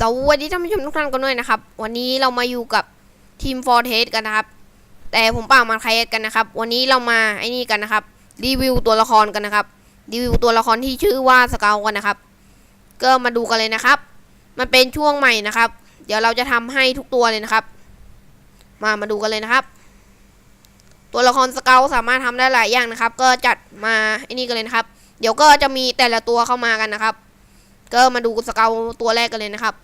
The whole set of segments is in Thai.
สวัสดีท่านผู้ชมทุกท่านกันด้วยนะครับ วันนี้เรามาอยู่กับทีมฟอร์เทสกันนะครับ แต่ผมเปล่ามาใครกันนะครับ วันนี้เรามาไอ้นี่กันนะครับ รีวิวตัวละครกันนะครับ รีวิวตัวละครที่ชื่อว่าสเกลกันนะครับ ก็มาดูกันเลยนะครับ มันเป็นช่วงใหม่นะครับ เดี๋ยวเราจะทำให้ทุกตัวเลยนะครับ มามาดูกันเลยนะครับ ตัวละครสเกลสามารถทำได้หลายอย่างนะครับ ก็จัดมาไอ้นี่กันเลยนะครับ เดี๋ยวก็จะมีแต่ละตัวเข้ามากันนะครับ ก็มาดูสเกลตัวแรกกันเลยนะครับ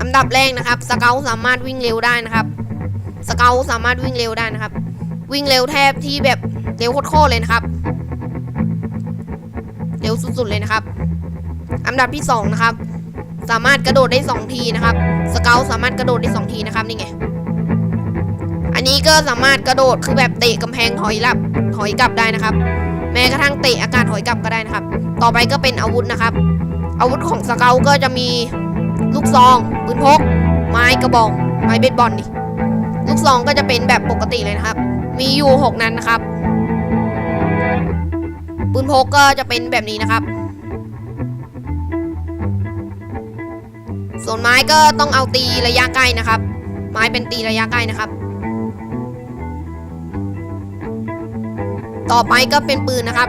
อันดับแรกนะครับสเกลสามารถวิ่งเร็วได้นะครับสเกลสามารถวิ่งเร็วได้นะครับ วิ่งเร็วแทบที่แบบเร็วโคตรเลยนะครับ เร็วสุดๆเลยนะครับ อันดับที่สองนะครับ สามารถกระโดดได้สองทีนะครับ สเกลสามารถกระโดดได้สองทีนะครับนี่ไง นี้ก็สามารถกระโดดคือแบบเตะกำแพงถอยหลับถอยกลับได้นะครับ แม้กระทั่งเตะอากาศถอยกลับก็ได้นะครับ ต่อไปก็เป็นอาวุธนะครับ อาวุธของสเกลก็จะมีลูกซองปืนพก ไม้กระบอกไม้เบสบอลนี่ลูกซองก็จะเป็นแบบปกติเลยนะครับ มีอยู่หกนั้นนะครับปืนพกก็จะเป็นแบบนี้นะครับ ส่วนไม้ก็ต้องเอาตีระยะใกล้นะครับ ไม้เป็นตีระยะใกล้นะครับ ต่อไปก็เป็นปืนนะครับ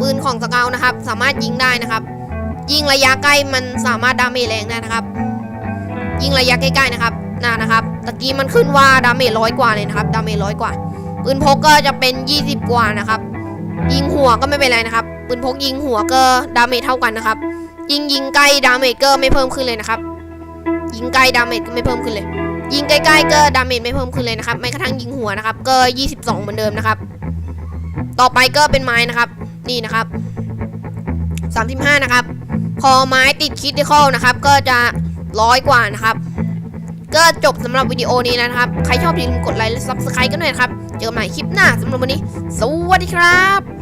ปืนของสเกลนะครับ สามารถยิงได้นะครับ ยิงระยะใกล้มันสามารถดาเมจแรงได้นะครับ ยิงระยะใกล้ๆนะครับน่านะครับตะกี้มันขึ้นว่าดาเมจร้อยกว่าเลยนะครับดาเมจร้อยกว่า ปืนพกก็จะเป็น 20 กว่านะครับ ยิงหัวก็ไม่เป็นไรนะครับ ปืนพกยิงหัวก็ดาเมจเท่ากันนะครับ ยิงยิงใกล้ดาเมจก็ไม่เพิ่มขึ้นเลยนะครับ ยิงใกล้ดาเมจก็ไม่เพิ่มขึ้นเลยยิงใกล้ๆก็ดาเมจไม่เพิ่มขึ้นเลยนะครับไม่กระทั่งยิงหัวนะครับ ก็ 22 เหมือนเดิมนะครับ ต่อไปก็เป็นไม้นะครับ นี่นะครับ35นะครับ พอไม้ติดคิดที่ข้อนะครับ ก็จะร้อยกว่านะครับ ก็จบสำหรับวิดีโอนี้นะครับ ใครชอบอย่าลืมกดไลค์และซับสไครต์กันหน่อยครับ เจอกันใหม่คลิปหน้าสำหรับวันนี้ สวัสดีครับ